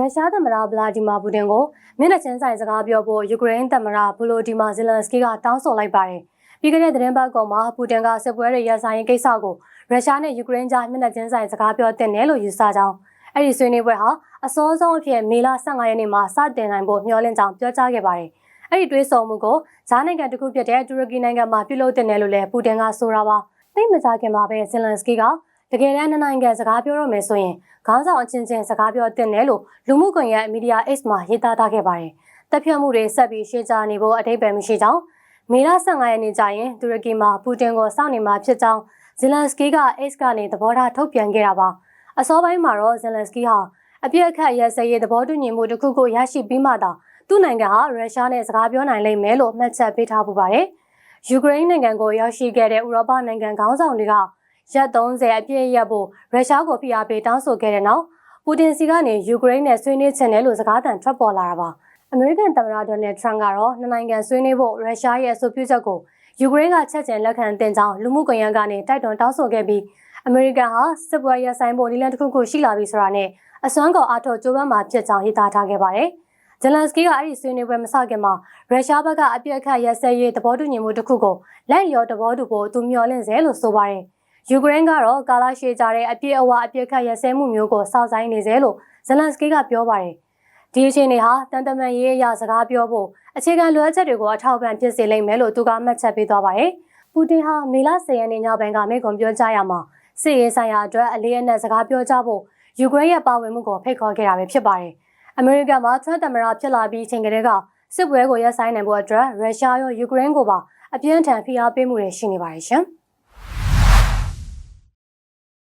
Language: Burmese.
ရုရှားသမ္မတဗလာဒီမာပူတင်ကိုမျက်နှာချင်းဆိုင်စကားပြောဖို့ယူကရိန်းသမ္မတဗလိုဒီမာဇီလန်စကီကတောင်းဆိုလိုက်ပါတယ်။ပြီးခဲ့တဲ့သတင်းပတ်ကောင်မှာပူတင်ကစစ်ပွဲတွေရပ်ဆိုင်းရေးကိစ္စကိုရုရှားနဲ့ယူကရိန်းကြားမျက်နှာချင်းဆိုင်စကားပြောတင်တယ်လို့ယူဆကြောင်းအဲ့ဒီဆွေးနွေးပွဲဟာအစောဆုံးအဖြစ်မေလ15ရက်နေ့မှာစတင်နိုင်ဖို့မျှော်လင့်ကြောင်းပြောကြားခဲ့ပါတယ်။အဲ့ဒီတွေးဆောင်မှုကိုဂျားနိုင်ငံတစ်ခုဖြစ်တဲ့တူရကီနိုင်ငံမှာပြုလုပ်တင်တယ်လို့လည်းပူတင်ကဆိုတာပါ။သိမကြခင်မှာပဲဇီလန်စကီက တကယ်တမ်းနိုင်ငံစကားပြောရမယ်ဆိုရင်ခေါင်းဆောင်အချင်းချင်းစကားပြောတင်တယ်လို့လူမှုကွန်ရက်မီဒီယာ X မှာရေးသားထားခဲ့ပါတယ်။တပ်ဖြတ်မှုတွေဆက်ပြီးရှင်းချနေဖို့အထိပ္ပယ်မရှိကြောင်းမေလ15ရက်နေ့ကျရင်တူရကီမှာပူတင်ကိုစောင့်နေမှာဖြစ်ကြောင်းဇီလန်စကီက X ကနေသဘောထားထုတ်ပြန်ခဲ့တာပါ။အစောပိုင်းမှာတော့ဇီလန်စကီဟာအပြစ်အခတ်ရက်စဲရေးသဘောတူညီမှုတစ်ခုကိုရရှိပြီးမှသာသူ့နိုင်ငံဟာရုရှားနဲ့စကားပြောနိုင်လိမ့်မယ်လို့မှတ်ချက်ပေးထားပူပါတယ်။ယူကရိန်းနိုင်ငံကိုရောက်ရှိခဲ့တဲ့ဥရောပနိုင်ငံခေါင်းဆောင်တွေက ရက်30အပြည့်ရက်ဖို့ရုရှားကိုဖိအားပေးတောင်းဆိုခဲ့တဲ့နောက်ပူတင်စီကနေယူကရိန်းနဲ့ဆွေးနွေးချင်တယ်လို့စကားသံထွက်ပေါ်လာတာပါအမေရိကန်သမ္မတဒေါ်နယ်ထရန့်ကတော့နှစ်နိုင်ငံဆွေးနွေးဖို့ရုရှားရဲ့အဆိုပြုချက်ကိုယူကရိန်းကချက်ချင်းလက်ခံတင်ကြောင်းလူမှုကွန်ရက်ကနေတိုက်တွန်းတောင်းဆိုခဲ့ပြီးအမေရိကန်ဟာစစ်ပွဲရပ်ဆိုင်ဖို့နည်းလမ်းတစ်ခုခုရှိလာပြီဆိုတာနဲ့အစွမ်းကုန်အားထုတ်ကြိုးပမ်းမှာဖြစ်ကြောင်းရေးသားထားခဲ့ပါတယ်ဇလန်စကီကအဲ့ဒီဆွေးနွေးပွဲမစခင်မှာရုရှားဘက်ကအပြစ်အခတ်ရက်စဲရေးသဘောတူညီမှုတစ်ခုကိုလက်ရောသဘောတူဖို့သူမျှော်လင့်စေလို့ဆိုပါတယ်။ ယူကရိန်းကတော့ကာလာရှည်ကြတဲ့အပြည့်အဝအပြည့်ခတ်ရစဲမှုမျိုးကိုစောင့်ဆိုင်နေစေလို့ဇလန်စကီကပြောပါတယ်။ဒီအခြေအနေဟာတန်တမန်ရေးအရာစကားပြောဖို့အခြေခံလိုအပ်ချက်တွေကိုအထောက်အပံ့ဖြစ်စေလိမ့်မယ်လို့သူကမှတ်ချက်ပေးသွားပါတယ်။ပူတင်ဟာမေလ10ရက်နေ့ညပိုင်းကမိန့်ခွန်းပြောကြားရမှာစစ်ရေးဆိုင်ရာအတွက်အလေးအနက်စကားပြောကြားဖို့ယူကရိန်းရဲ့ပါဝင်မှုကိုဖိတ်ခေါ်ခဲ့တာပဲဖြစ်ပါတယ်။အမေရိကန်မှာထရန့်သမ္မတဖြစ်လာပြီးချိန်ကလေးကစစ်ပွဲကိုရပ်ဆိုင်းနိုင်ဖို့အတွက်ရုရှားရောယူကရိန်းကိုပါအပြင်းထန်ဖိအားပေးမှုတွေရှိနေပါတယ်ရှင်။